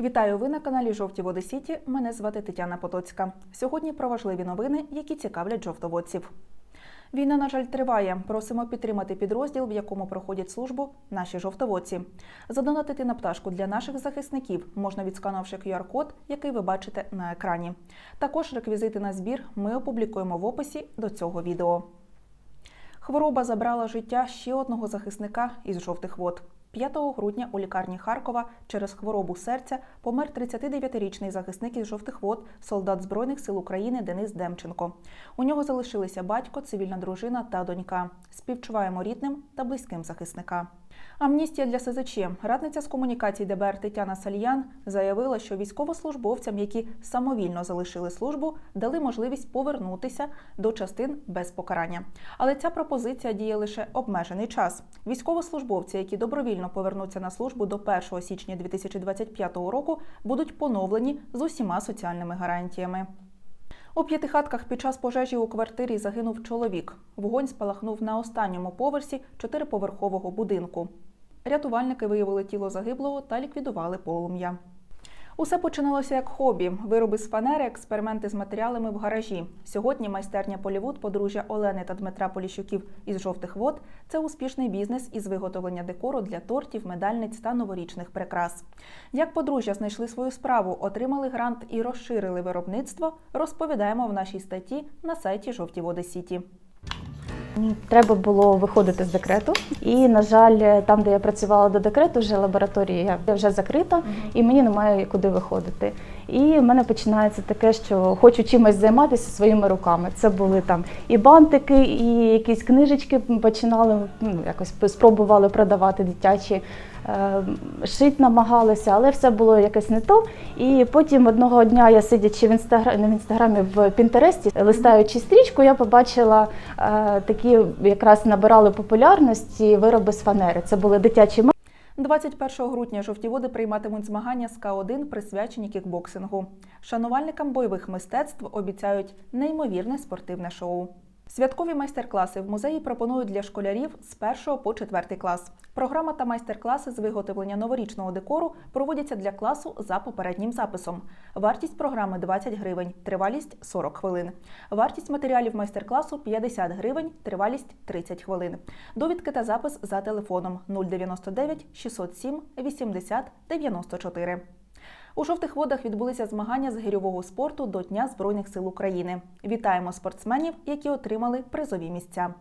Вітаю ви на каналі Жовті Води Сіті. Мене звати Тетяна Потоцька. Сьогодні про важливі новини, які цікавлять жовтоводців. Війна, на жаль, триває. Просимо підтримати підрозділ, в якому проходять службу наші жовтоводці. Задонатити на пташку для наших захисників можна відсканувавши QR-код, який ви бачите на екрані. Також реквізити на збір ми опублікуємо в описі до цього відео. Хвороба забрала життя ще одного захисника із жовтих вод. 5 грудня у лікарні Харкова через хворобу серця помер 39-річний захисник із жовтих вод, солдат Збройних сил України Денис Демченко. У нього залишилися батько, цивільна дружина та донька. Співчуваємо рідним та близьким захисника. Амністія для СЗЧ. Радниця з комунікацій ДБР Тетяна Сальян заявила, що військовослужбовцям, які самовільно залишили службу, дали можливість повернутися до частин без покарання. Але ця пропозиція діє лише обмежений час. Військовослужбовці, які добровільно повернуться на службу до 1 січня 2025 року, будуть поновлені з усіма соціальними гарантіями. У п'ятихатках під час пожежі у квартирі загинув чоловік. Вогонь спалахнув на останньому поверсі чотириповерхового будинку. Рятувальники виявили тіло загиблого та ліквідували полум'я. Усе починалося як хобі: вироби з фанери, експерименти з матеріалами в гаражі. Сьогодні майстерня Полівуд подружжя Олени та Дмитра Поліщуків із жовтих вод це успішний бізнес із виготовлення декору для тортів, медальниць та новорічних прикрас. Як подружжя знайшли свою справу, отримали грант і розширили виробництво, розповідаємо в нашій статті на сайті Жовті Води Сіті. Треба було виходити з декрету, і на жаль, там, де я працювала до декрету, вже лабораторія вже закрита, і мені немає куди виходити. І в мене починається таке, що хочу чимось займатися своїми руками. Це були там і бантики, і якісь книжечки починали ну, якось спробували продавати дитячі. Е, Шить намагалися, але все було якось не то. І потім одного дня я сидячи в інстаграмі, не в інстаграмі в Пінтересті, листаючи стрічку, я побачила е, такі, якраз набирали популярності вироби з фанери. Це були дитячі 21 грудня жовті води прийматимуть змагання з К1, присвячені кікбоксингу. Шанувальникам бойових мистецтв обіцяють неймовірне спортивне шоу. Святкові майстер-класи в музеї пропонують для школярів з 1 по 4 клас. Програма та майстер-класи з виготовлення новорічного декору проводяться для класу за попереднім записом. Вартість програми 20 гривень, тривалість 40 хвилин. Вартість матеріалів майстер-класу 50 гривень, тривалість 30 хвилин. Довідки та запис за телефоном 099 607 80 94. У жовтих водах відбулися змагання з гирьового спорту до Дня Збройних сил України. Вітаємо спортсменів, які отримали призові місця.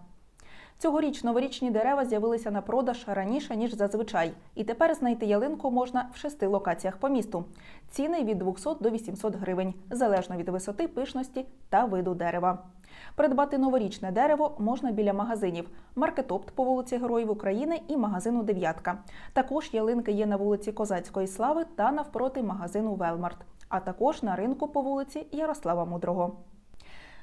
Цьогоріч новорічні дерева з'явилися на продаж раніше ніж зазвичай, і тепер знайти ялинку можна в шести локаціях по місту. Ціни від 200 до 800 гривень, залежно від висоти, пишності та виду дерева. Придбати новорічне дерево можна біля магазинів Маркетопт по вулиці Героїв України і магазину Дев'ятка. Також ялинки є на вулиці Козацької Слави та навпроти магазину Велмарт, а також на ринку по вулиці Ярослава Мудрого.